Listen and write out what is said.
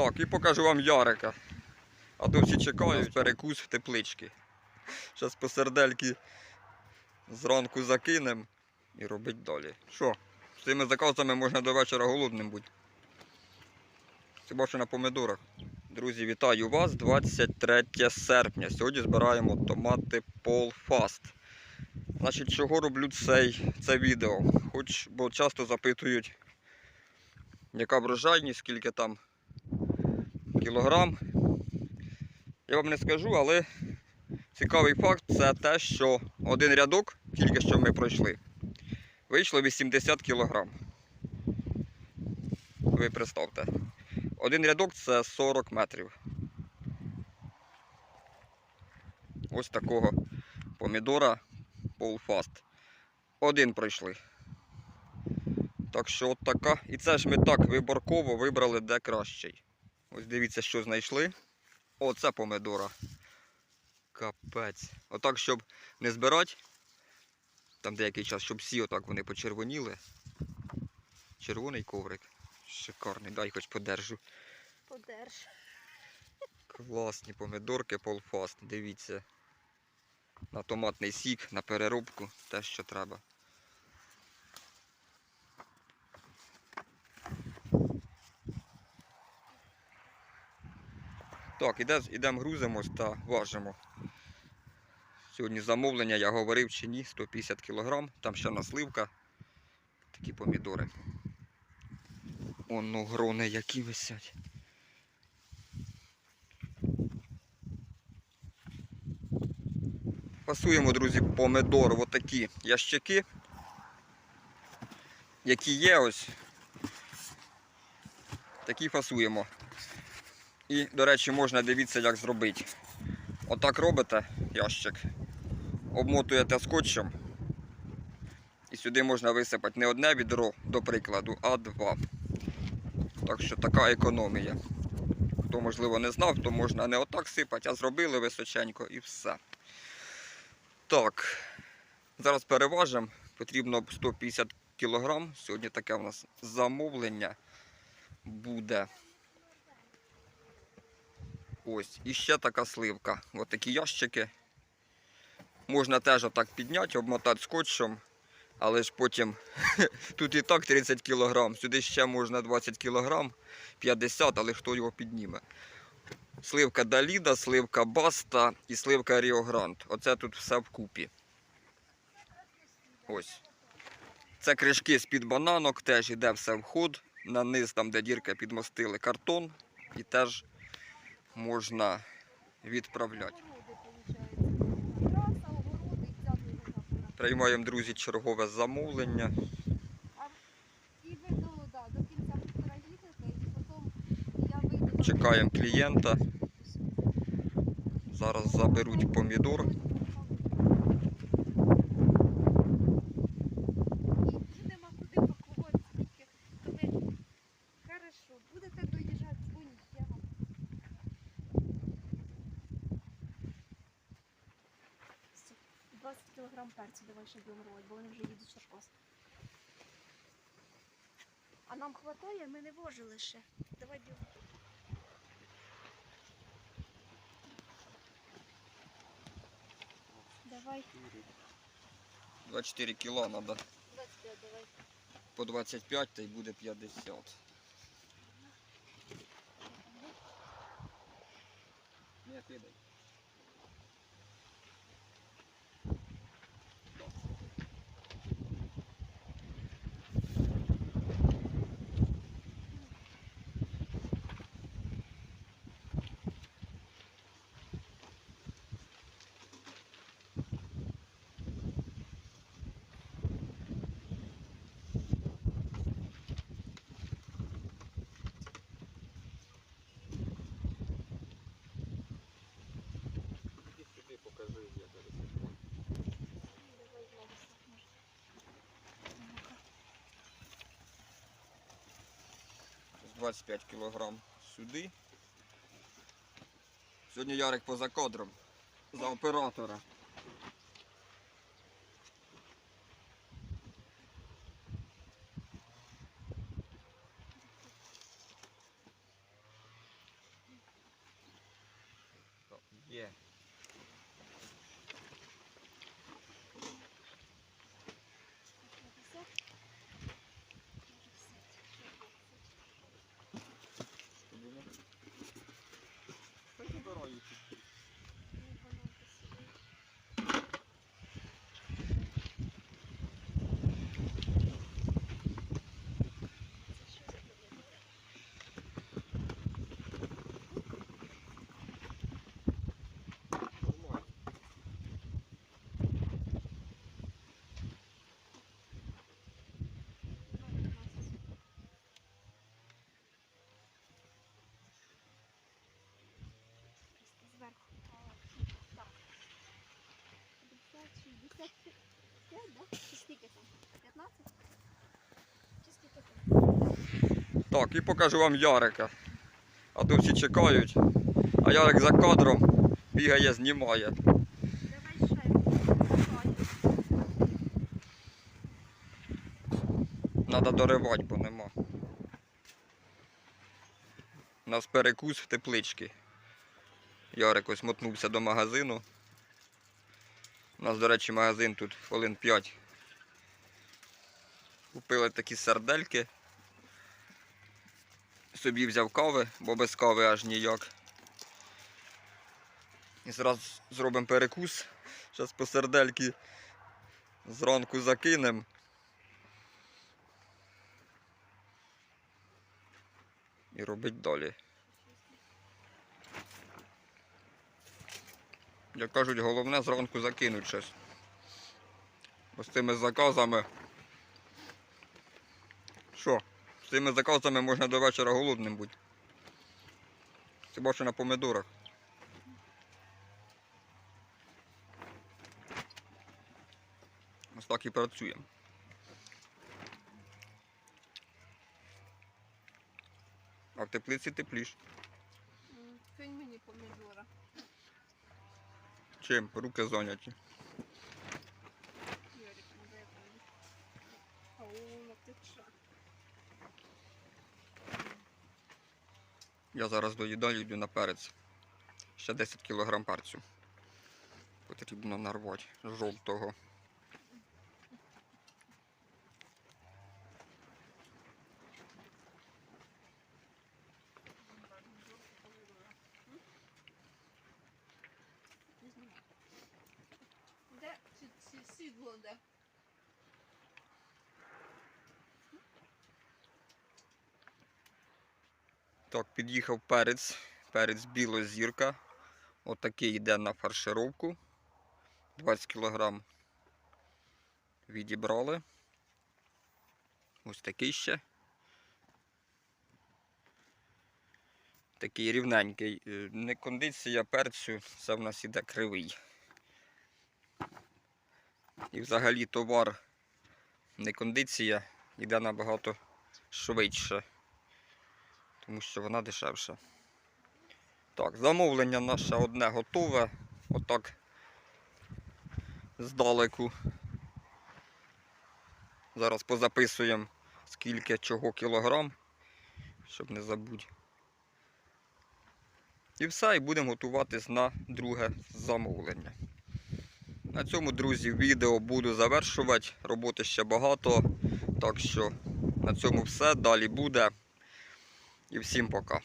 Так, і покажу вам Ярика. А то всі чекають перекус в теплички. Зараз по сердельки зранку закинемо і робить далі. Що, з цими заказами можна до вечора голодним бути. Хіба що на помидорах. Друзі, вітаю вас! 23 серпня. Сьогодні збираємо томати Fast. Значить, чого роблю цей, це відео? Хоч, бо часто запитують, яка врожайність, скільки там кілограм. Я вам не скажу, але цікавий факт це те, що один рядок, тільки що ми пройшли, вийшло 80 кілограм. Ви представте. Один рядок це 40 метрів. Ось такого помідора Полфаст. Один пройшли. Так що от така. І це ж ми так виборково вибрали де кращий. Ось дивіться, що знайшли. Оце помидора. Капець. Отак, щоб не збирати. Там деякий час, щоб всі отак вони почервоніли. Червоний коврик. Шикарний, дай хоч подержу. Подерж. Класні помидорки Полфаст. Дивіться. На томатний сік, на переробку, те, що треба. Так, іде, ідемо грузимось та важимо. Сьогодні замовлення, я говорив чи ні, 150 кг, там ще насливка. Такі помідори. Оно грони які висять. Пасуємо, друзі, помидор, отакі ящики, які є ось. Такі фасуємо. І, до речі, можна дивіться, як зробити. Отак робите ящик, обмотуєте скотчем. І сюди можна висипати не одне відро, до прикладу, а два. Так що така економія. Хто, можливо, не знав, то можна не отак сипати, а зробили височенько і все. Так, зараз переважимо. Потрібно 150 кг. Сьогодні таке у нас замовлення буде. Ось, і ще така сливка. Ось такі ящики. Можна теж отак підняти, обмотати скотчем, але ж потім тут і так 30 кг, сюди ще можна 20 кг, 50, але хто його підніме. Сливка Даліда, сливка Баста і сливка Ріо Гранд. Оце тут все вкупі. Ось. Це кришки з-під бананок, теж іде все в ход. На низ, там, де дірка підмостили картон, і теж можна відправляти. Приймаємо, друзі, чергове замовлення. Чекаємо клієнта. Зараз заберуть помідор. І нема куди пакувати, тільки то ви хорошо, будете доїжджати, дзвоніть, я вам. Все, 20 кілограм перцю давай ще будемо робити, бо вони вже їдуть в Черкас. А нам хватає, ми не вожили ще. Давай бігом. Давай, 24 кіла треба 25 давай. по 25, та й буде 50. Не кидай. 25 кг сюди. Сьогодні Ярик поза кадром за оператора. Скільки там? 15? Чи скільки там? Так, і покажу вам Ярика. А то всі чекають. А Ярик за кадром бігає, знімає. Треба доривати, бо нема. У нас перекус в теплички. Ярик ось мотнувся до магазину. У нас, до речі, магазин тут хвилин 5. Купили такі сардельки. Собі взяв кави, бо без кави аж ніяк. І зараз зробимо перекус. Зараз по сардельки зранку закинемо. і робить далі. Як кажуть, головне зранку закинуть щось. Бо з тими заказами. Що? З цими заказами можна до вечора голодним бути. Хіба що на помидорах. Ось так і працюємо. А в теплиці тепліш. Чим? Руки що? Я зараз доїдаю, йду на перець. Ще 10 кг перцю. Потрібно нарвати жовтого. Не знімай. Де ці, де? Так, під'їхав перець. Перець білозірка. Отакий йде на фаршировку. 20 кг відібрали. Ось такий ще. Такий рівненький. Е, Не кондиція перцю, це в нас іде кривий. І взагалі товар не кондиція, йде набагато швидше тому що вона дешевша. Так, замовлення наше одне готове. Отак здалеку. Зараз позаписуємо скільки чого кілограм, щоб не забудь. І все, і будемо готуватись на друге замовлення. На цьому, друзі, відео буду завершувати. Роботи ще багато. Так що на цьому все. Далі буде. І всім пока.